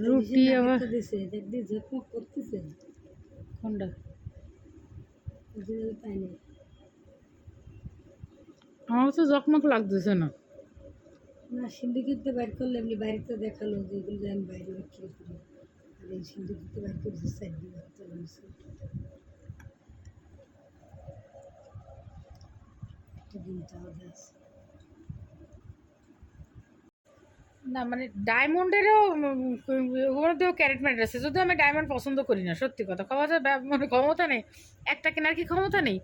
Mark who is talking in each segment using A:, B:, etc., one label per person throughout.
A: রুটি আবার আমার তো জকমক লাগতেছে না।
B: না সিন্ডিকেটতে বাইর করলে এমনি বাড়িতে দেখাল যে এগুলো আমি বাইরে বিক্রি করি। আর এই সিন্ডিকেটতে বাইর করেছে সাইড দিয়ে একটা দিন আছে
A: না মানে ডায়মন্ডেরও ওগুলোতেও ক্যারেট ম্যারেট আছে। যদিও আমি ডায়মন্ড পছন্দ করি না, সত্যি কথা। ক্ষমতা মানে ক্ষমতা নেই। একটা কেনার কি ক্ষমতা নেই?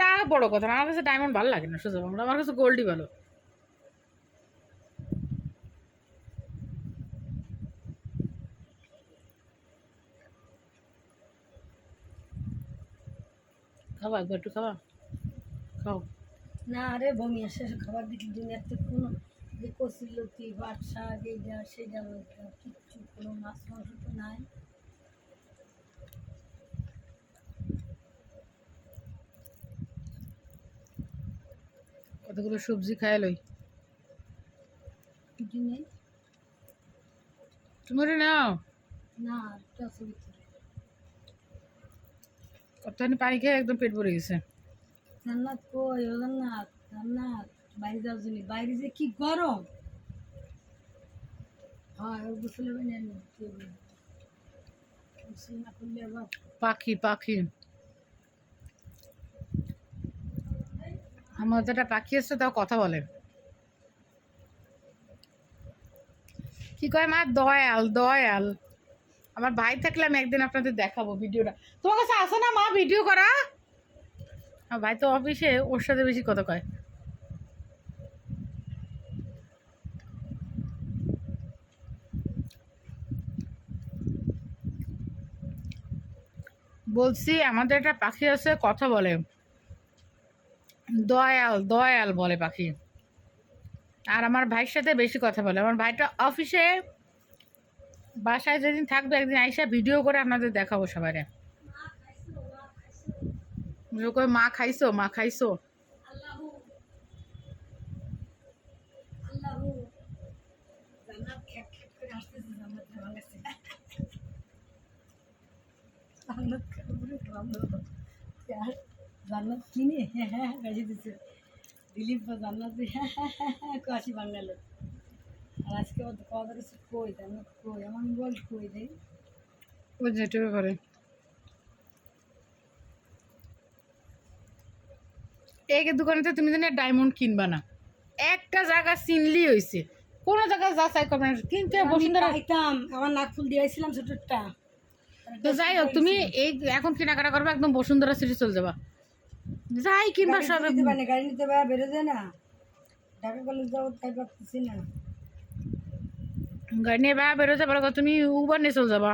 A: তা বড় কথা আমার কাছে ডায়মন্ড ভালো লাগে না সুযোগ আমার কাছে গোল্ডই ভালো। খাবা একবার একটু খাবা? খাও।
B: না আরে বমি আসে, খাবার দিকে দুনিয়াতে কোনো যে কচি লতি বাট শাক এইটা সেইটা ওইটা কিচ্ছু কোনো মাছ মাংস তো নাই।
A: কতগুলো সবজি খাই লই?
B: কিছু নেই
A: তুমি ওটা নাও।
B: না
A: কতখানি পানি খেয়ে একদম পেট ভরে গেছে।
B: জান্নাত কই ও জান্নাত জান্নাত। বাইরে যাওয়ার জন্য। বাইরে যে কি গরম? গোসলে বানিয়ে আনি গোসল না করলে আবার
A: পাখি পাখি। আমার যেটা পাখি এসছে, তাও কথা বলে। কি কয় মা? দয়াল দয়াল। আমার ভাই থাকলে আমি একদিন আপনাদের দেখাবো ভিডিওটা। তোমার কাছে আসে না মা ভিডিও করা? আমার ভাই তো অফিসে, ওর সাথে বেশি কথা কয়। বলছি, আমাদের একটা পাখি আছে, কথা বলে। দয়াল দয়াল বলে পাখি। আর আমার ভাইয়ের সাথে বেশি কথা বলে। আমার ভাইটা অফিসে, বাসায় যেদিন থাকবে একদিন আইসা ভিডিও করে আপনাদের দেখাবো সবাই মা খাইছো? মা খাইছো
B: আল্লাহু আল্লাহু জান্নাত খ্যাট খ্যাট করে আসতেছে জান্নাত ভালো লাগছে জান্নাত কিনে হ্যাঁ হ্যাঁ দিলীপ জান্নাত আর আজকে কথা কিছু কই জান্নাত কই আমার মোবাইল কই দেয়
A: ওই যেটা করে তুমি জানি ডায়মন্ড কিনবা না। একটা জায়গা চিনলি হয়েছে কোনো জায়গা যাচাই করবে না। কিনতে বসুন্ধরা
B: আমার নাক ফুল দিয়েছিলাম ছোটটা
A: তো যাই হোক তুমি এই এখন কেনাকাটা করবে একদম বসুন্ধরা সিটি চলে যাবা। যাই কিনবা সব।
B: গাড়ি নিতে পারে বেরো যায় না। ঢাকা কলেজ যাব তাই পারতেছি না।
A: গাড়ি নিয়ে বা বেরোতে পারো তুমি উবার নিয়ে চলে যাবা।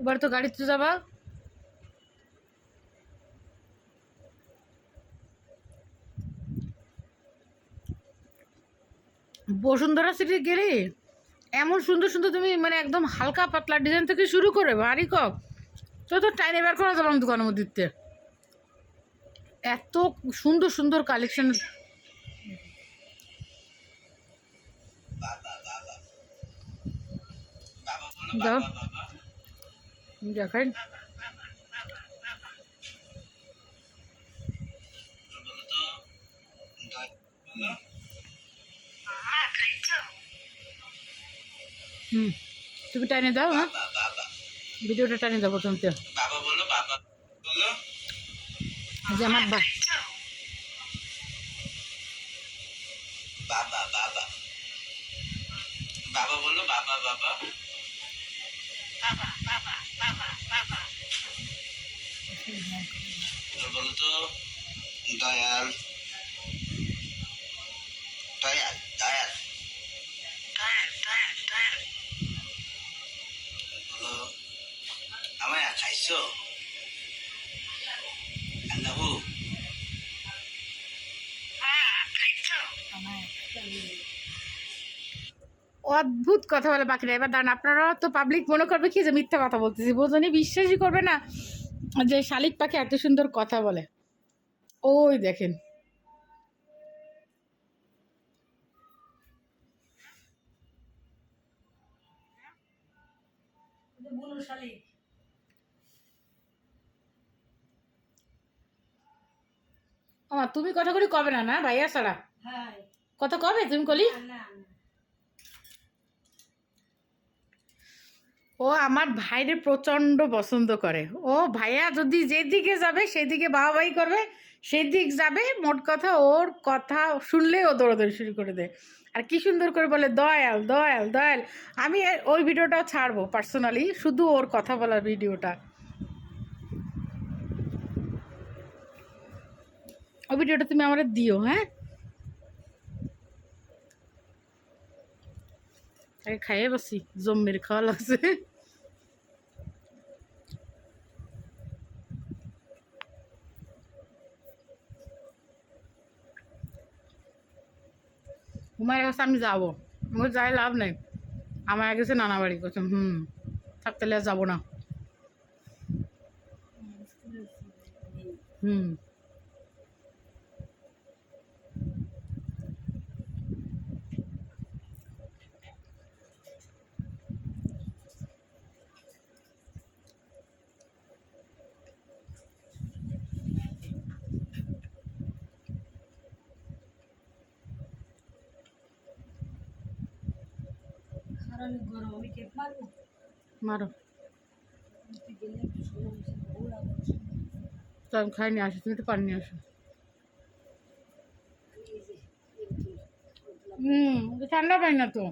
A: উবার তো গাড়িতে যাবা। বসুন্ধরা সিটি গেলে? এমন সুন্দর সুন্দর তুমি মানে একদম হালকা পাতলা ডিজাইন থেকে শুরু করে ভারী কক, তো তো টাইনে বের করা যাবে দোকানের মধ্যে এত সুন্দর সুন্দর কালেকশন দাও। দেখাই। হুম। তুমি টাইনে দাও হ্যাঁ? ভিডিওটা টাইনে দাও প্রথম তো
C: বাবা বাবা
A: যে আমার বা
C: বাবা বাবা। বাবা বলো বাবা বাবা। এবার বলো তো। দয়াল দয়াল।
A: অদ্ভুত কথা বলে বাকিরা। এবার দাঁড়ান আপনারা তো পাবলিক মনে করবে কি যে মিথ্যা কথা বলতেছি। বোঝনি বিশ্বাসই করবে না যে শালিক পাখি এত সুন্দর কথা বলে। ওই দেখেন।
B: শালিক
A: আমার তুমি কথা করি কবে না না? ভাইয়া ছাড়া।
B: হ্যাঁ।
A: কথা কবে? তুমি কলি?
B: না।
A: ও আমার ভাইরে প্রচণ্ড পছন্দ করে। ও ভাইয়া যদি যেদিকে যাবে, সেদিকে বাবাই করবে, সেদিক যাবে, মোট কথা ওর কথা শুনলে ও দৌড়াদৌড়ি শুরু করে দেয়। আর কি সুন্দর করে বলে, দয়াল দয়াল দয়াল। আমি ওই ভিডিওটাও ছাড়বো পার্সোনালি শুধু ওর কথা বলার ভিডিওটা। ওই ভিডিওটা তুমি আমার দিও হ্যাঁ? আগে খাইয়ে বসি জম্মের খাওয়া লাগছে হুমায়ের কাছে আমি যাব আমার যাই লাভ নেই আমার গেছে নানা বাড়ি করছে হুম থাকতে যাব না হুম মারো। তো আমি খাই নিয়ে আসো তুমি তো পানি নিয়ে আসো হুম ঠান্ডা পাই না তো।